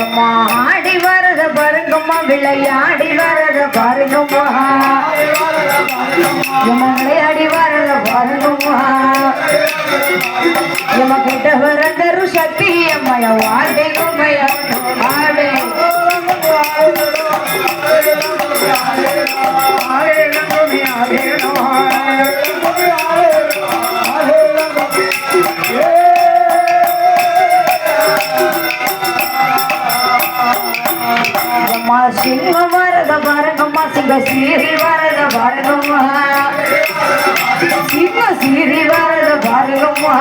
எம்மா ஆடி வரத பாருங்கம்மா விளையாடி வரத பாருங்கம்மா எம்மா விளையாடி வரத பாருங்கம்மா எம்மா கிட்ட வரந்தரு சக்தி அம்மைய வாடை கும்மைய ஆடை அம்மா பாருங்கம்மா சிங்க சீரி வரத பாருங்கம்மா சிங்க சீரி வரத பாருங்கம்மா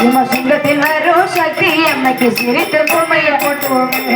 இம்ம சிங்கத்தில் வரும் சக்தி எம்மைக்கு சிரித்த பொம்மையை போட்டுவோமே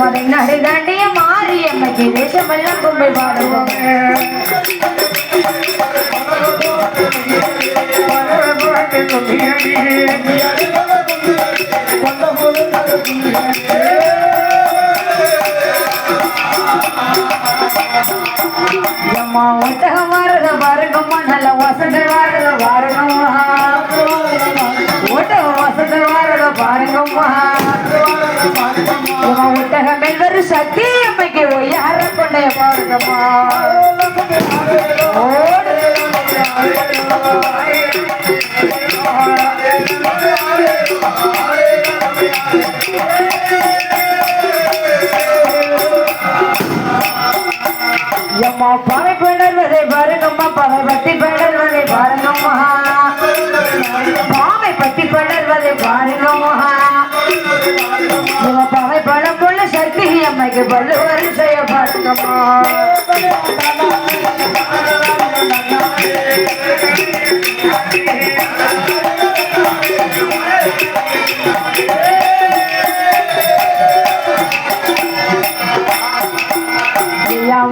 மலை நடு தாண்டிய மாறி அம்மைக்கு தேசமெல்லாம் கும்பை பாடுவோம் அம்மா ஒட்டகம் வரத பாருங்கம்மா நல்ல வசதி வரத பாருங்கம்மா ஒட்டகம் வசதி வரத பாருங்கம்மா அம்மா ஒட்டகம் வெல்வரு சக்தி அம்மைக்கு ஒய்யார கொண்டைய பாருங்கம்மா ஓடு. you. போல அம்மைக்கு பல்லு வரிசைய பார்க்கமா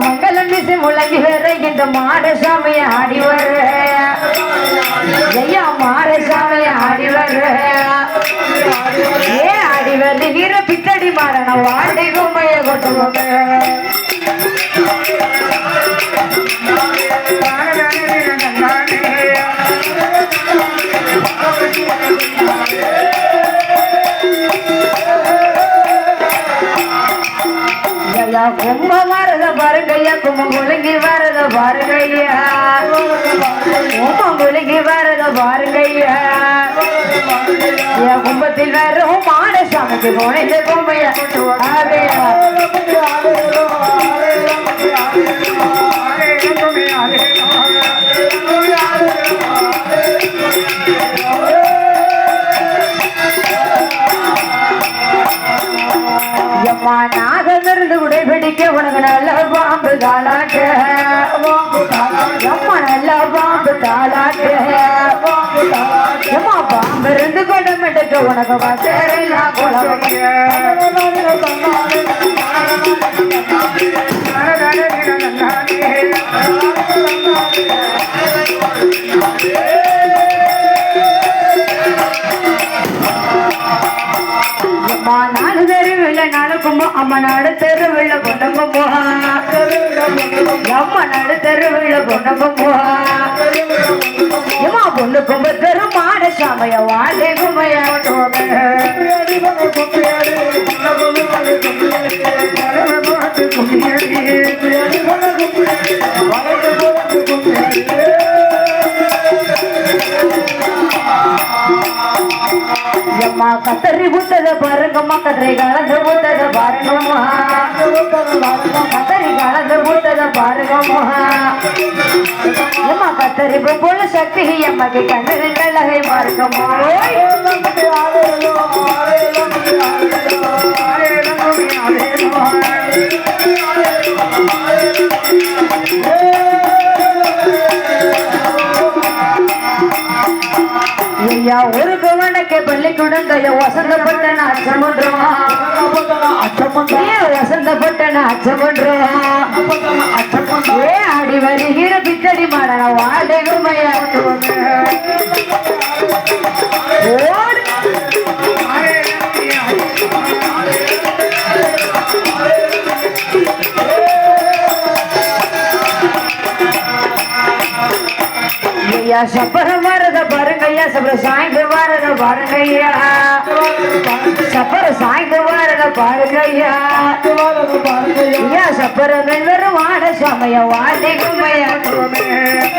மங்களம் மிசு முழங்கி வருகின்ற மாடசாமிய ஆடி வர. ஐயா மாடசாமிய ஆடி வர. ஏ ஆடி வருகிற பித்தடி மாறன வாழ்க்கை கும்மைய ஐயா கும்ப வரத பாருங்கய்யா கும்பம் குலுங்கி வரத பாருங்கய்யா கும்பம் குலுங்கி வரத பாருங்கய்யா என் கும்பத்தில் வரும் மாடசாமிக்கு போனது கும்பையா பாம்பு தாளாட்டு எம்மா நல்ல பாம்பு தாளாட்டு எம்மா பாம்பு இருந்து கொண்டு எடுக்க உனக்கு வசரெல்லாம் குழம்பு நடக்கும்போ நாடு தெருவில் பொண்ணுங்கம்போ அம்மா நாடு தெருவில் பொண்ணுங்கம்போ ஏமா பொண்ணு கும்ப தெரு மாட சாமைய வாழை குமைய எம்மா கத்தரி ஊத்தத பாருங்கம்மா கத்திரை கலந்து பாருங்கம்மா கத்தரி கலந்து ஊத்தத பாருங்கம்மா எம்மா கத்தரி போல சக்தி எம்மக்கு கண்ணு நல்லகை பாருங்கம்மா ஐயா ஒரு கவனಕ್ಕೆ பள்ளிக்கூடம் கைய வசந்தப்பட்ட அச்சம் பண்றோம் ஏ வசந்தப்பட்ட அச்சம் பண்றோம் ஏ வருகிற பித்தடி மாடன வாடகுமையா ஐயா சப்பரம் வரத பாருங்கய்யா சப்பரம் சாய்ந்து வரத பாருங்கய்யா சப்பரம் சாய்ந்து வரத பாருங்கய்யா ஐயா. சப்பரம் வெல்வரும் வாட சுவாமையா வாடி கும்மையா ஐயா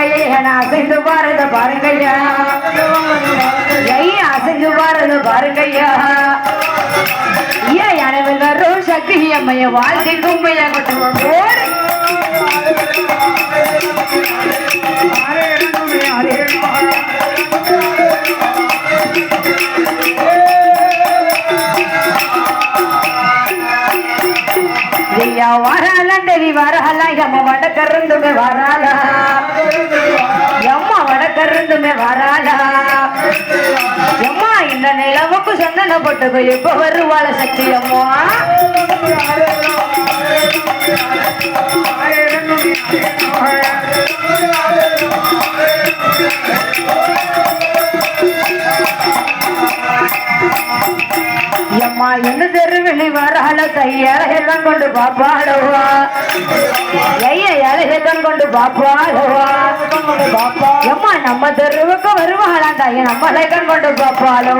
பாருங்கய்யா நான் அசைந்து வரத பாருங்கய்யா. ஐயா அசைந்து வரத பாருங்கய்யா. ஐயா யானை வரும் சக்தி அம்மைய வாழ்க்கை கும்மையா கொட்டுவோம். போடு. வராலண்டவி எம்ம வடக்கருந்துமே வராளா எம்மா வடக்கருந்துமே வராளா எம்மா இந்த நிலவுக்கு சந்தன போட்டுக்கோ எப்ப வருவாள சக்தி அம்மா என்னது என்ன கையால எல்லாம் கொண்டு பாப்பாடுவா ஐய இலையெல்லாம் கொண்டு பாப்பாடுவா எம்மா நம்ம தெருவுக்கு வருவாளா நம்ம நம்மளை கொண்டு பாப்பாளோ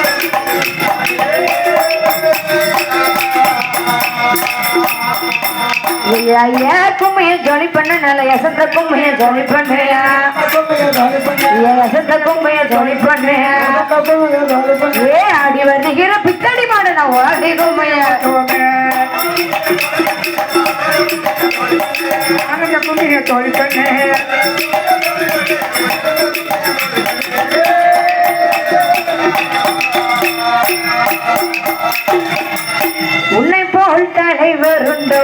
you. ஐயா கும்மைய ஜோலி பண்ண நல்ல எசந்த கும்மைய ஜோலி பண்ணியா எசந்த கும்மைய ஜோலி பண்ணியா ஏ ஆடி வருகிற பித்தடி மாட நான் ஓடி கும்மைய. தோழி பண்ணே.